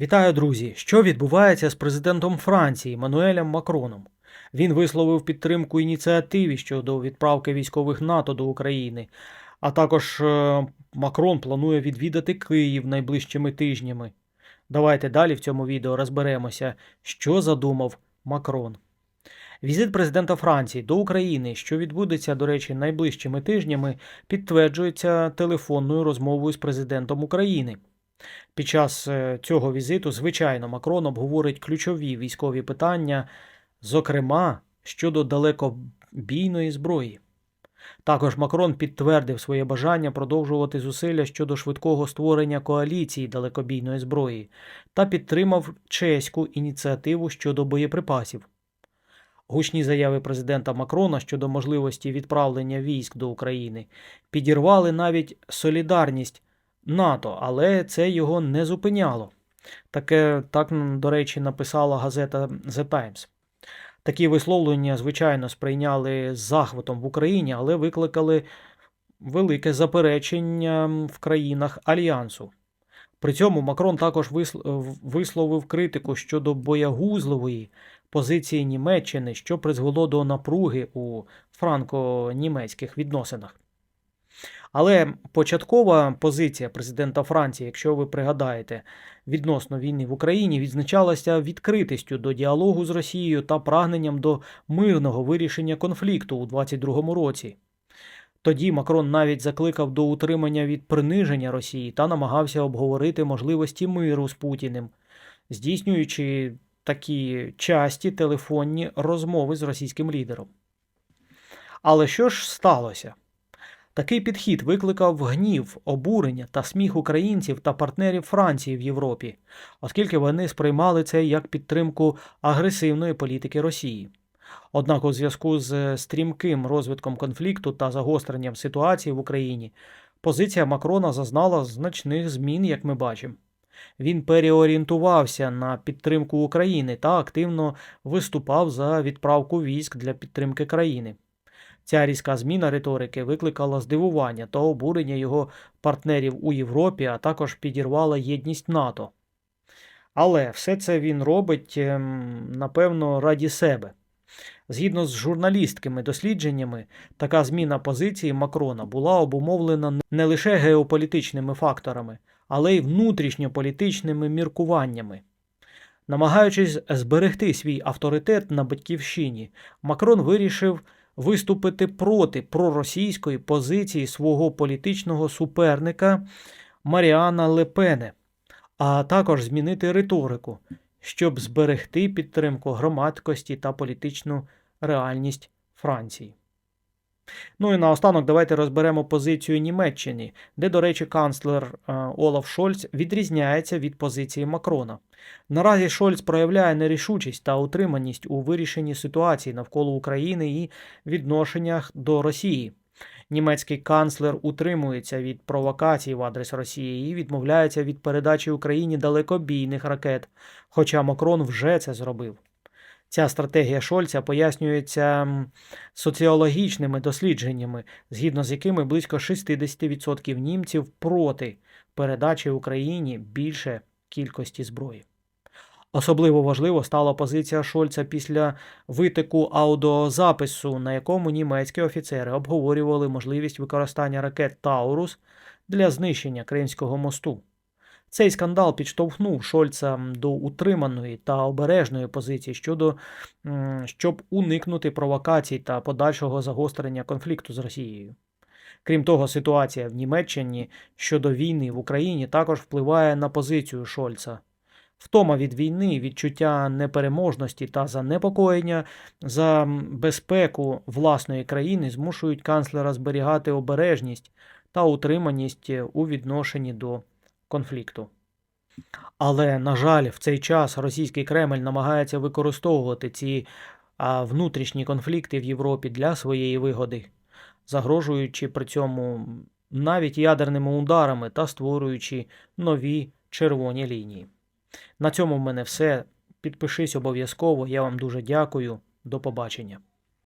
Вітаю, друзі! Що відбувається з президентом Франції Мануелем Макроном? Він висловив підтримку ініціативі щодо відправки військових НАТО до України, а також е, Макрон планує відвідати Київ найближчими тижнями. Давайте далі в цьому відео розберемося, що задумав Макрон. Візит президента Франції до України, що відбудеться, до речі, найближчими тижнями, підтверджується телефонною розмовою з президентом України. Під час е, цього візиту, звичайно, Макрон обговорить ключові військові питання, зокрема щодо далекобійної зброї. Також Макрон підтвердив своє бажання продовжувати зусилля щодо швидкого створення коаліції далекобійної зброї та підтримав чеську ініціативу щодо боєприпасів. Гучні заяви президента Макрона щодо можливості відправлення військ до України підірвали навіть солідарність НАТО, але це його не зупиняло. Таке, так, до речі, написала газета The Times. Такі висловлення, звичайно, сприйняли з захватом в Україні, але викликали велике заперечення в країнах Альянсу. При цьому Макрон також висловив критику щодо боягузливої позиції Німеччини, що призвело до напруги у франко-німецьких відносинах. Але початкова позиція президента Франції, якщо ви пригадаєте, відносно війни в Україні відзначалася відкритістю до діалогу з Росією та прагненням до мирного вирішення конфлікту у 2022 році. Тоді Макрон навіть закликав до утримання від приниження Росії та намагався обговорити можливості миру з Путіним, здійснюючи такі часті телефонні розмови з російським лідером. Але що ж сталося? Такий підхід викликав гнів, обурення та сміх українців та партнерів Франції в Європі, оскільки вони сприймали це як підтримку агресивної політики Росії. Однак у зв'язку з стрімким розвитком конфлікту та загостренням ситуації в Україні позиція Макрона зазнала значних змін, як ми бачимо. Він переорієнтувався на підтримку України та активно виступав за відправку військ для підтримки країни. Ця різка зміна риторики викликала здивування та обурення його партнерів у Європі, а також підірвала єдність НАТО. Але все це він робить, ем, напевно, раді себе. Згідно з журналістськими дослідженнями, така зміна позиції Макрона була обумовлена не лише геополітичними факторами, але й внутрішньополітичними міркуваннями. Намагаючись зберегти свій авторитет на батьківщині, Макрон вирішив виступити проти проросійської позиції свого політичного суперника Маріана Лепене, а також змінити риторику, щоб зберегти підтримку громадськості та політичну реальність Франції. Ну і наостанок давайте розберемо позицію Німеччини, де, до речі, канцлер е, Олаф Шольц відрізняється від позиції Макрона. Наразі Шольц проявляє нерішучість та утриманість у вирішенні ситуації навколо України і відношеннях до Росії. Німецький канцлер утримується від провокацій в адрес Росії і відмовляється від передачі Україні далекобійних ракет, хоча Макрон вже це зробив. Ця стратегія Шольца пояснюється соціологічними дослідженнями, згідно з якими близько 60% німців проти передачі Україні більше кількості зброї. Особливо важливо стала позиція Шольца після витоку аудіозапису, на якому німецькі офіцери обговорювали можливість використання ракет Таурус для знищення Кримського мосту. Цей скандал підштовхнув Шольца до утриманої та обережної позиції щодо щоб уникнути провокацій та подальшого загострення конфлікту з Росією. Крім того, ситуація в Німеччині щодо війни в Україні також впливає на позицію Шольца. Втома від війни, відчуття непереможності та занепокоєння за безпеку власної країни змушують канцлера зберігати обережність та утриманість у відношенні до конфлікту. Але, на жаль, в цей час російський Кремль намагається використовувати ці внутрішні конфлікти в Європі для своєї вигоди, загрожуючи при цьому навіть ядерними ударами та створюючи нові червоні лінії. На цьому в мене все. Підпишись обов'язково. Я вам дуже дякую. До побачення.